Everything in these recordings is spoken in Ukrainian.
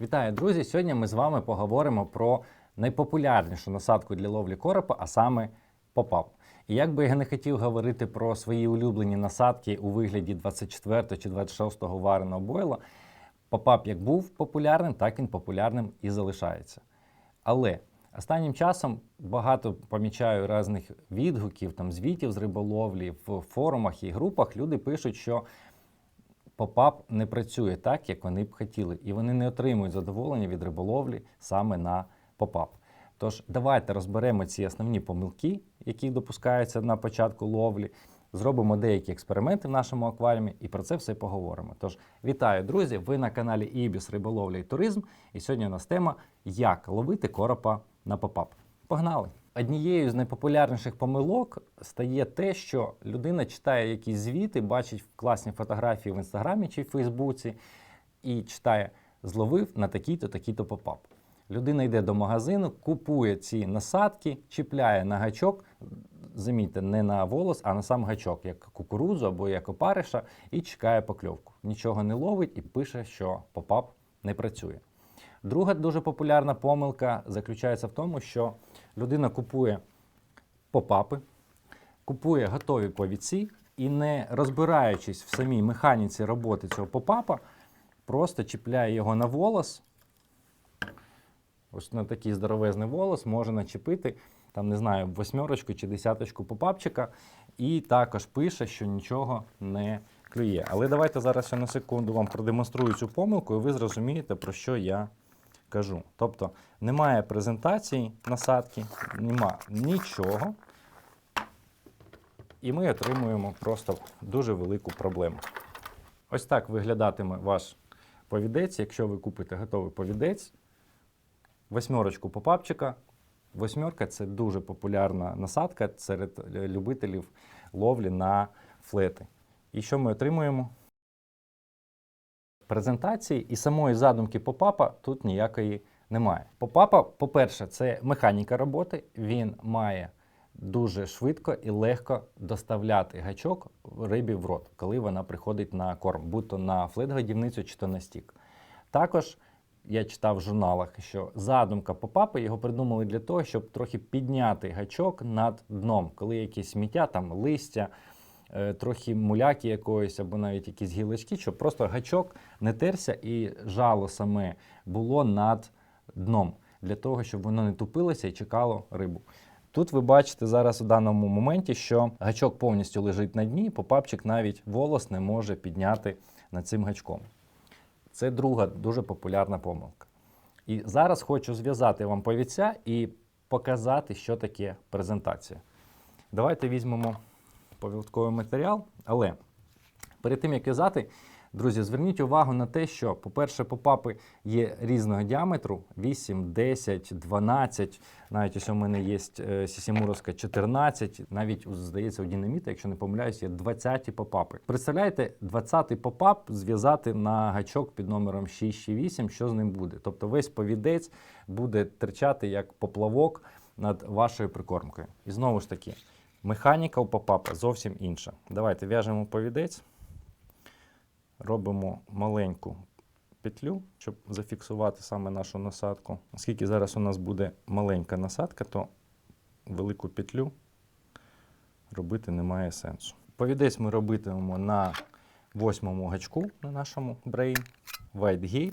Вітаю, друзі! Сьогодні ми з вами поговоримо про найпопулярнішу насадку для ловлі коропа, а саме попап. І як би я не хотів говорити про свої улюблені насадки у вигляді 24 чи 26 вареного бойла, попап як був популярним, так він популярним і залишається. Але останнім часом багато помічаю різних відгуків, там, звітів з риболовлі в форумах і групах. Люди пишуть, що попап не працює так, як вони б хотіли, і вони не отримують задоволення від риболовлі саме на попап. Тож давайте розберемо ці основні помилки, які допускаються на початку ловлі. Зробимо деякі експерименти в нашому акваріумі і про це все поговоримо. Тож вітаю, друзі! Ви на каналі Ібіс Риболовля і Туризм. І сьогодні у нас тема як ловити коропа на попап. Погнали! Однією з найпопулярніших помилок стає те, що людина читає якісь звіти, бачить класні фотографії в інстаграмі чи в Фейсбуці і читає зловив на такий-то, такий-то попап. Людина йде до магазину, купує ці насадки, чіпляє на гачок, замітьте, не на волос, а на сам гачок, як кукурудзу або як опариша, і чекає покльовку. Нічого не ловить і пише, що попап не працює. Друга дуже популярна помилка заключається в тому, що людина купує попапи, купує готові повідці і, не розбираючись в самій механіці роботи цього попапа, просто чіпляє його на волос. Ось на такий здоровезний волос може начепити, там, не знаю, восьмерочку чи десяточку попапчика, і також пише, що нічого не клює. Але давайте зараз я на секунду вам продемонструю цю помилку, і ви зрозумієте, про що я кажу. Тобто немає презентації насадки, нема нічого. І ми отримуємо просто дуже велику проблему. Ось так виглядатиме ваш повідець, якщо ви купите готовий повідець, восьмерочку попапчика. Восьмерка це дуже популярна насадка серед е, любителів ловлі на флети. І що ми отримуємо? Презентації і самої задумки попапа тут ніякої немає. Попапа, по-перше, це механіка роботи. Він має дуже швидко і легко доставляти гачок рибі в рот, коли вона приходить на корм, будь-то на флет-годівницю чи то на стік. Також я читав в журналах, що задумка попапи його придумали для того, щоб трохи підняти гачок над дном, коли якісь сміття, там листя, трохи муляки якоїсь або навіть якісь гілочки, щоб просто гачок не терся і жало саме було над дном, для того, щоб воно не тупилося і чекало рибу. Тут ви бачите зараз у даному моменті, що гачок повністю лежить на дні, попапчик навіть волос не може підняти над цим гачком. Це друга дуже популярна помилка. І зараз хочу зв'язати вам повідця і показати, що таке презентація. Давайте візьмемо повідковий матеріал, але перед тим як в'язати, друзі, зверніть увагу на те, що, по-перше, попапи є різного діаметру: 8, 10, 12, навіть ось у мене є е, сісімуровська 14, навіть, здається, у динаміта, якщо не помиляюсь, є 20 попапи. Представляєте, 20-й попап зв'язати на гачок під номером 6 чи 8, що з ним буде? Тобто весь повідець буде терчати як поплавок над вашою прикормкою. І знову ж таки, механіка у попапа зовсім інша. Давайте в'яжемо повідець, робимо маленьку петлю, щоб зафіксувати саме нашу насадку. Оскільки зараз у нас буде маленька насадка, то велику петлю робити немає сенсу. Повідець ми робитимемо на восьмому гачку на нашому Brain White Gate.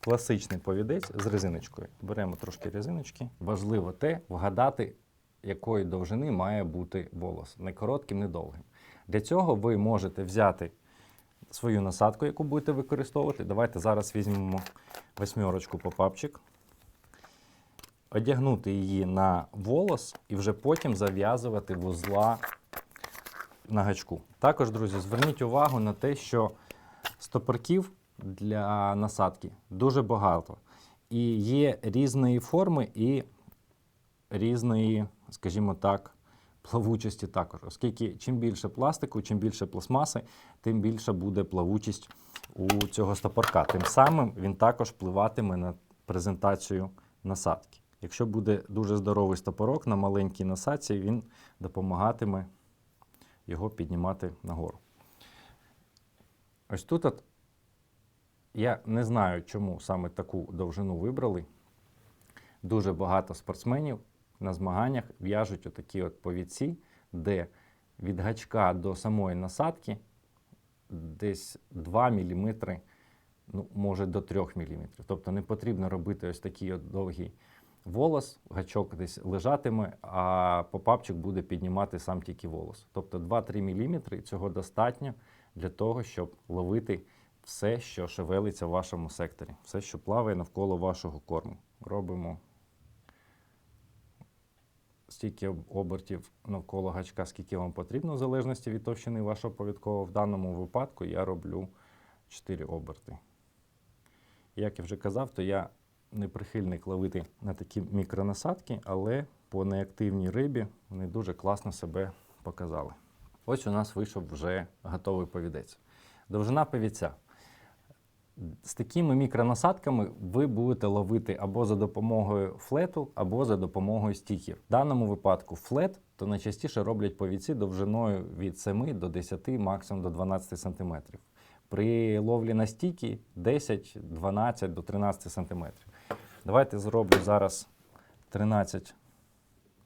Класичний повідець з резиночкою. Беремо трошки резиночки. Важливо те вгадати, якої довжини має бути волос. Не коротким, не довгим. Для цього ви можете взяти свою насадку, яку будете використовувати. Давайте зараз візьмемо восьмерочку попапчик, одягнути її на волос і вже потім зав'язувати вузла на гачку. Також, друзі, зверніть увагу на те, що стопорків для насадки дуже багато. І є різної форми і різної, скажімо так, плавучості також. Оскільки чим більше пластику, чим більше пластмаси, тим більша буде плавучість у цього стопорка. Тим самим він також впливатиме на презентацію насадки. Якщо буде дуже здоровий стопорок на маленькій насадці, він допомагатиме його піднімати нагору. Ось тут от Я не знаю, чому саме таку довжину вибрали. Дуже багато спортсменів на змаганнях в'яжуть отакі от повідці, де від гачка до самої насадки десь 2 мм, ну, може до 3 мм. Тобто не потрібно робити ось такий от довгий волос, гачок десь лежатиме, а попапчик буде піднімати сам тільки волос. Тобто 2-3 мм цього достатньо для того, щоб ловити все, що шевелиться в вашому секторі, все, що плаває навколо вашого корму. Робимо стільки обертів навколо гачка, скільки вам потрібно, в залежності від товщини вашого повідкового. В даному випадку я роблю 4 оберти. Як я вже казав, то я не прихильник ловити на такі мікронасадки, але по неактивній рибі вони дуже класно себе показали. Ось у нас вийшов вже готовий повідець. Довжина повідця. З такими мікронасадками ви будете ловити або за допомогою флету, або за допомогою стіків. В даному випадку флет то найчастіше роблять повідці довжиною від 7 до 10, максимум до 12 см. При ловлі на стіки 10, 12 до 13 см. Давайте зроблю зараз 13,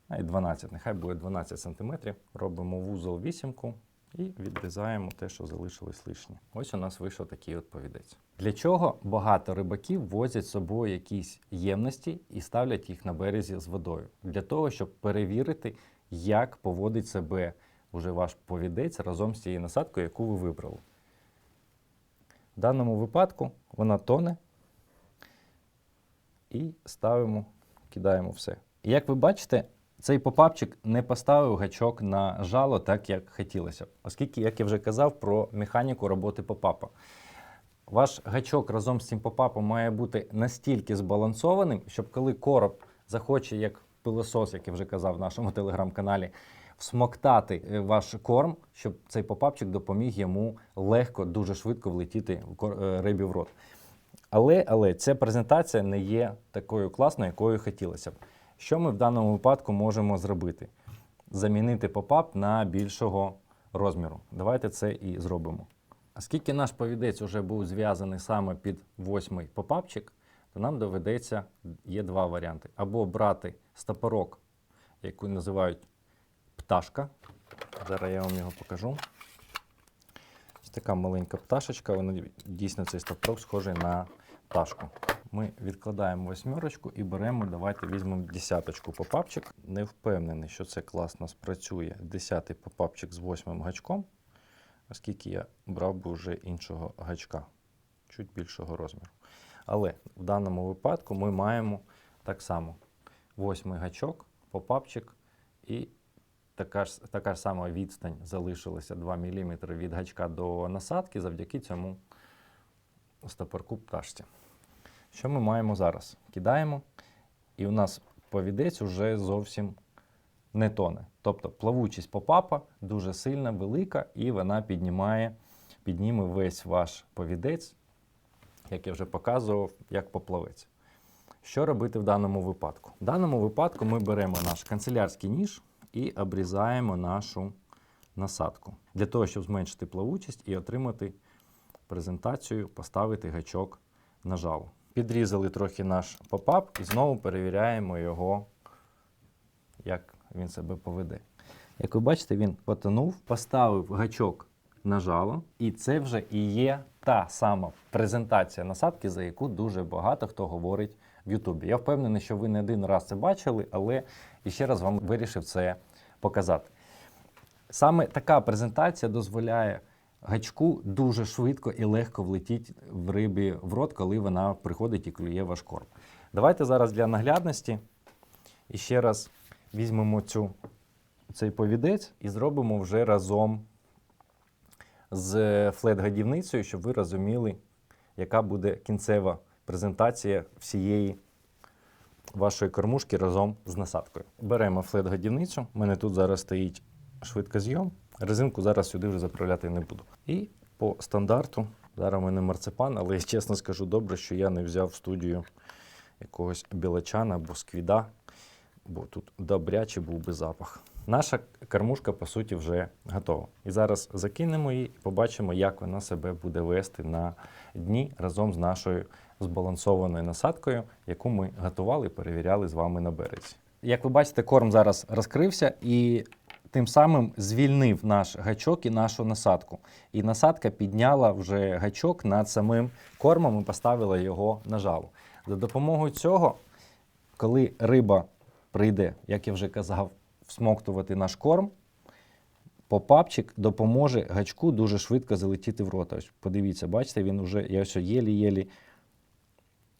а й 12, нехай буде 12 см. Робимо вузол вісімку і відрізаємо те, що залишилось лишнє. Ось у нас вийшов такий от повідець. Для чого багато рибаків возять з собою якісь ємності і ставлять їх на березі з водою? Для того, щоб перевірити, як поводить себе уже ваш повідець разом з цією насадкою, яку ви вибрали. В даному випадку вона тоне і ставимо, кидаємо все. Як ви бачите, цей попапчик не поставив гачок на жало так, як хотілося оскільки, як я вже казав, про механіку роботи попапа. Ваш гачок разом з цим попапом має бути настільки збалансованим, щоб коли короб захоче, як пилосос, як я вже казав в нашому телеграм-каналі, всмоктати е, ваш корм, щоб цей попапчик допоміг йому легко, дуже швидко влетіти в е, рибі в рот. Але, але ця презентація не є такою класною, якою хотілося б. Що ми в даному випадку можемо зробити? Замінити попап на більшого розміру. Давайте це і зробимо. Оскільки наш повідець вже був зв'язаний саме під восьмий попапчик, то нам доведеться, є два варіанти. Або брати стопорок, яку називають пташка. Зараз я вам його покажу. Ось така маленька пташечка, вона дійсно цей стопорок схожий на пташку. Ми відкладаємо восьмерочку і беремо, давайте візьмемо десяточку попапчик. Не впевнений, що це класно спрацює. Десятий попапчик з восьмим гачком, оскільки я брав би вже іншого гачка, чуть більшого розміру. Але в даному випадку ми маємо так само восьмий гачок, попапчик і така ж, така ж сама відстань залишилася 2 мм від гачка до насадки завдяки цьому стопорку пташці. Що ми маємо зараз? Кидаємо, і у нас повідець уже зовсім не тоне. Тобто плавучість попапа дуже сильна, велика, і вона піднімає, підніме весь ваш повідець, як я вже показував, як поплавець. Що робити в даному випадку? В даному випадку ми беремо наш канцелярський ніж і обрізаємо нашу насадку для того, щоб зменшити плавучість і отримати презентацію, поставити гачок на жало. Підрізали трохи наш попап і знову перевіряємо його, як він себе поведе. Як ви бачите, він потонув, поставив гачок на жало, і це вже і є та сама презентація насадки, за яку дуже багато хто говорить в Ютубі. Я впевнений, що ви не один раз це бачили, але іще раз вам вирішив це показати. Саме така презентація дозволяє гачку дуже швидко і легко влетіти в рибі в рот, коли вона приходить і клює ваш корм. Давайте зараз для наглядності і ще раз візьмемо цю, цей повідець і зробимо вже разом з флет-годівницею, щоб ви розуміли, яка буде кінцева презентація всієї вашої кормушки разом з насадкою. Беремо флет-годівницю. У мене тут зараз стоїть швидкозйом. Резинку зараз сюди вже заправляти не буду. І по стандарту, зараз у мене марципан, але я чесно скажу добре, що я не взяв в студію якогось білачана або сквіда. бо тут добрячий був би запах. Наша кормушка, по суті, вже готова. І зараз закинемо її і побачимо, як вона себе буде вести на дні разом з нашою збалансованою насадкою, яку ми готували і перевіряли з вами на березі. Як ви бачите, корм зараз розкрився і тим самим звільнив наш гачок і нашу насадку. І насадка підняла вже гачок над самим кормом і поставила його на жалу. За допомогою цього, коли риба прийде, як я вже казав, всмоктувати наш корм, попапчик допоможе гачку дуже швидко залетіти в рота. Ось подивіться, бачите, він вже я ось єлі-єлі,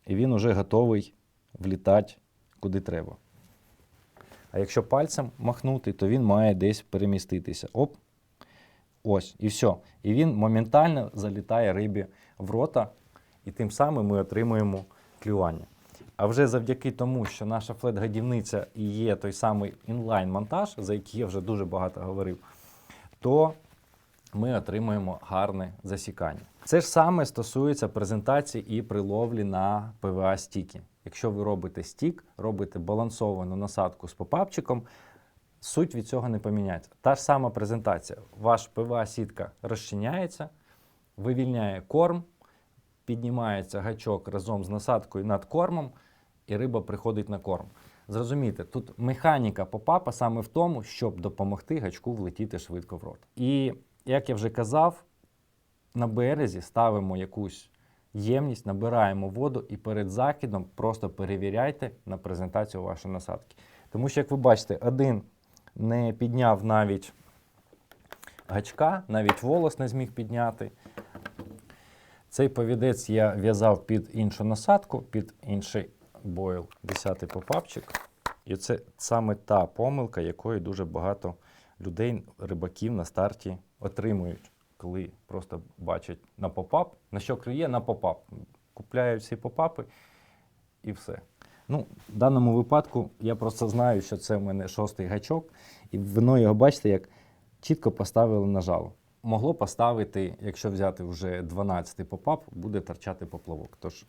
і він вже готовий влітати куди треба. А якщо пальцем махнути, то він має десь переміститися. Оп. Ось, і все. І він моментально залітає рибі в рота, і тим самим ми отримуємо клювання. А вже завдяки тому, що наша флет-гадівниця і є той самий інлайн-монтаж, за який я вже дуже багато говорив, то ми отримуємо гарне засікання. Це ж саме стосується презентації і приловлі на ПВА стіки. Якщо ви робите стік, робите балансовану насадку з попапчиком, суть від цього не поміняється. Та ж сама презентація. Ваш ПВА сітка розчиняється, вивільняє корм, піднімається гачок разом з насадкою над кормом, і риба приходить на корм. Зрозумійте, тут механіка попапа саме в тому, щоб допомогти гачку влетіти швидко в рот. І як я вже казав, на березі ставимо якусь ємність, набираємо воду і перед закидом просто перевіряйте на презентацію вашої насадки. Тому що, як ви бачите, один не підняв навіть гачка, навіть волос не зміг підняти. Цей повідець я в'язав під іншу насадку, під інший бойл, 10-й попапчик. І це саме та помилка, якої дуже багато людей, рибаків на старті отримують, коли просто бачать на попап, на що клює на попап. Купляють всі попапи і все. Ну, в даному випадку я просто знаю, що це в мене шостий гачок, і воно його, бачите, як чітко поставили на жало. Могло поставити, якщо взяти вже 12-й попап, буде торчати поплавок. Тож,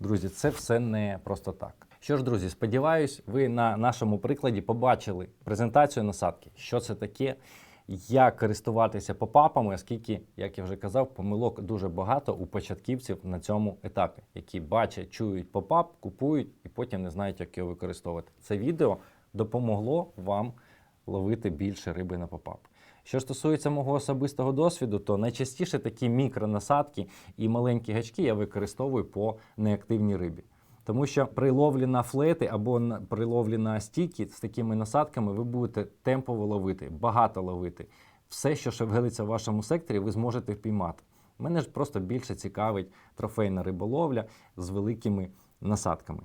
друзі, це все не просто так. Що ж, друзі, сподіваюсь, ви на нашому прикладі побачили презентацію насадки, що це таке, як користуватися попапами, оскільки, як я вже казав, помилок дуже багато у початківців на цьому етапі, які бачать, чують попап, купують і потім не знають, як його використовувати. Це відео допомогло вам ловити більше риби на попап. Що стосується мого особистого досвіду, то найчастіше такі мікронасадки і маленькі гачки я використовую по неактивній рибі. Тому що при ловлі на флети або при ловлі на стійки з такими насадками ви будете темпово ловити, багато ловити. Все, що шевелиться в вашому секторі, ви зможете впіймати. Мене ж просто більше цікавить трофейна риболовля з великими насадками.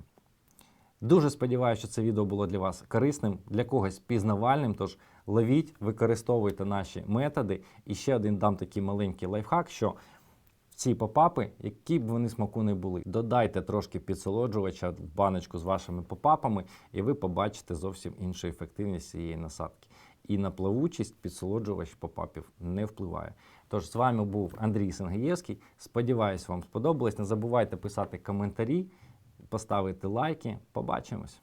Дуже сподіваюся, що це відео було для вас корисним, для когось пізнавальним. Тож ловіть, використовуйте наші методи. І ще один дам такий маленький лайфхак, що ці попапи, які б вони смаку не були, додайте трошки підсолоджувача в баночку з вашими попапами, і ви побачите зовсім іншу ефективність цієї насадки. І на плавучість підсолоджувач попапів не впливає. Тож з вами був Андрій Сенгієвський. Сподіваюсь, вам сподобалось. Не забувайте писати коментарі, поставити лайки. Побачимось!